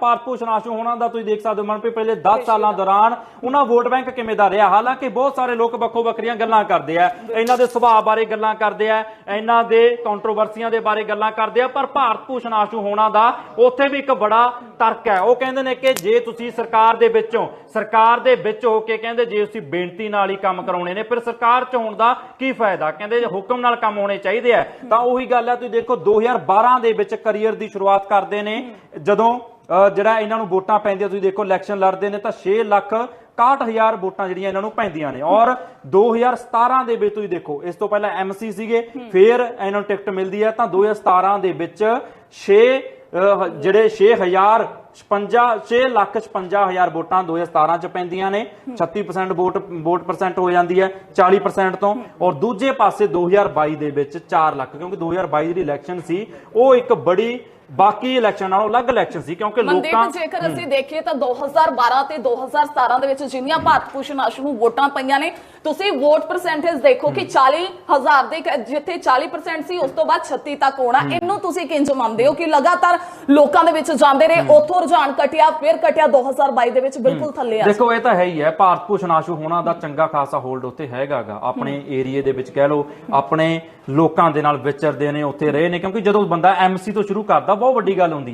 ਭਾਰਤ ਭੂਸ਼ਣ ਆਸ਼ੂ ਹੋਣਾ ਦਾ ਤੁਸੀਂ ਦੇਖ ਸਕਦੇ ਹੋ ਮਨਪ੍ਰੀਤ ਪਹਿਲੇ 10 ਸਾਲਾਂ ਦੌਰਾਨ ਉਹਨਾਂ ਵੋਟ ਬੈਂਕ ਕਿਵੇਂ ਦਾ ਰਿਹਾ? ਹਾਲਾਂਕਿ ਬਹੁਤ ਸਾਰੇ ਲੋਕ ਵੱਖੋ ਵੱਖਰੀਆਂ ਗੱਲਾਂ ਕਰਦੇ ਆ। ਇਹਨਾਂ ਦੇ ਸੁਭਾਅ ਬਾਰੇ ਗੱਲਾਂ ਕਰਦੇ ਆ ਇਹਨਾਂ ਦੇ ਕੰਟਰੋਵਰਸੀਆਂ ਦੇ ਬਾਰੇ ਗੱਲਾਂ ਕਰਦੇ ਆ ਪਰ ਭਾਰਤ ਭੂਸ਼ਣ ਆਸ਼ੂ ਹੋਣਾ ਦਾ ਉੱਥੇ ਵੀ ਇੱਕ ਬੜਾ ਤਰਕ ਹੈ। ਉਹ ਕਹਿੰਦੇ ਨੇ ਕਿ ਜੇ ਤੁਸੀਂ ਸਰਕਾਰ ਦੇ ਵਿੱਚੋਂ ਸਰਕਾਰ ਦੇ ਵਿੱਚ ਹੋ ਕੇ ਕਹਿੰਦੇ ਜੇ ਤੁਸੀਂ ਬੇਨਤੀ ਨਾਲ ਹੀ ਕੰਮ ਕਰਾਉਣੇ ਨੇ ਫਿਰ ਸਰਕਾਰ ਚ ਹੋਣ ਦਾ ਕੀ ਫਾਇਦਾ? ਕਹਿੰਦੇ ਜੇ ਹੁਕਮ ਨਾਲ ਕੰਮ ਹੋਣੇ ਚਾਹੀਦੇ ਆ ਤਾਂ ਉਹੀ ਗੱਲ ਹੈ ਤੁਸੀਂ ਦੇਖੋ 2012 ਦੇ ਵਿੱਚ ਕੈਰੀਅਰ ਦੀ ਸ਼ੁਰੂਆਤ ਕਰਦੇ ਨੇ ਜਦੋਂ ਜਿਹੜਾ ਇਹਨਾਂ ਨੂੰ ਵੋਟਾਂ ਪੈਂਦੀਆਂ ਤੁਸੀਂ ਦੇਖੋ ਇਲੈਕਸ਼ਨ ਲੜਦੇ ਨੇ ਤਾਂ 6 ਲੱਖ 61000 ਵੋਟਾਂ ਜਿਹੜੀਆਂ ਇਹਨਾਂ ਨੂੰ ਪੈਂਦੀਆਂ ਨੇ। ਔਰ 2017 ਦੇ ਵਿੱਚ ਤੁਸੀਂ ਦੇਖੋ ਇਸ ਤੋਂ ਪਹਿਲਾਂ ਐਮਸੀ ਸੀਗੇ ਫਿਰ ਇਹਨਾਂ ਨੂੰ ਟਿਕਟ ਮਿਲਦੀ ਹੈ ਤਾਂ 2017 ਦੇ ਵਿੱਚ 6 ਜਿਹੜੇ 6000 56 6 ਲੱਖ 56000 ਵੋਟਾਂ 2017 ਚ ਪੈਂਦੀਆਂ ਨੇ। 36% ਵੋਟ ਵੋਟ ਪਰਸੈਂਟ ਹੋ ਜਾਂਦੀ ਹੈ 40% ਤੋਂ। ਔਰ ਦੂਜੇ ਪਾਸੇ 2022 ਦੇ ਵਿੱਚ 4 ਲੱਖ ਕਿਉਂਕਿ 2022 ਦੀ ਇਲੈਕਸ਼ਨ ਸੀ ਉਹ ਇੱਕ ਬੜੀ ਬਾਕੀ ਇਲੈਕਸ਼ਨ ਨਾਲੋਂ ਅਲੱਗ ਇਲੈਕਸ਼ਨ ਸੀ ਕਿਉਂਕਿ ਮਨਦੀਪ ਲੋਕਾਂ ਜੇਕਰ ਅਸੀਂ ਦੇਖੀਏ ਤਾਂ 2012 ਤੇ 2017 ਦੇ ਵਿੱਚ ਜਿੰਨੀਆਂ ਭਾਰਤ ਭੂਸ਼ਣ ਆਸ਼ੂ ਨੂੰ ਵੋਟਾਂ ਪਈਆਂ ਨੇ ਤੁਸੀਂ ਵੋਟ ਪਰਸੈਂਟੇਜ ਦੇਖੋ ਕਿ 40000 ਦੇ ਜਿੱਥੇ 40% ਸੀ ਉਸ ਤੋਂ ਬਾਅਦ 36 ਤੱਕ ਹੋਣਾ। ਇਹਨੂੰ ਤੁਸੀਂ ਕਿੰਜ ਮੰਨਦੇ ਹੋ ਕਿ ਲਗਾਤਾਰ ਲੋਕਾਂ ਦੇ ਵਿੱਚ ਜਾਂਦੇ ਰਹੇ ਉੱਥੋਂ ਰੁਝਾਨ ਘਟਿਆ ਫਿਰ ਘਟਿਆ 2022 ਦੇ ਵਿੱਚ? ਬਿਲਕੁਲ ਥੱਲੇ ਆ ਦੇਖੋ ਇਹ ਤਾਂ ਹੈ ਹੀ ਹੈ ਭਾਰਤ ਭੂਸ਼ਣ ਆਸ਼ੂ ਹੋਣਾ ਦਾ ਚੰਗਾ ਖਾਸਾ ਹੋਲਡ ਉੱਥੇ ਹੈਗਾਗਾ ਆਪਣੇ ਏਰੀਏ ਦੇ ਵਿੱਚ ਕਹਿ ਲਓ ਆਪਣੇ ਲੋਕਾਂ ਦੇ ਨਾਲ ਵਿਚਰਦੇ ਨੇ, ਉੱਥੇ ਰਹੇ ਨੇ, ਕਿਉਂਕਿ ਜਦੋਂ ਬੰਦਾ ਐਮਸੀ ਤੋਂ ਸ਼ੁਰੂ ਕਰਦਾ, ਬਹੁਤ ਵੱਡੀ ਗੱਲ ਹੁੰਦੀ ਹੈ।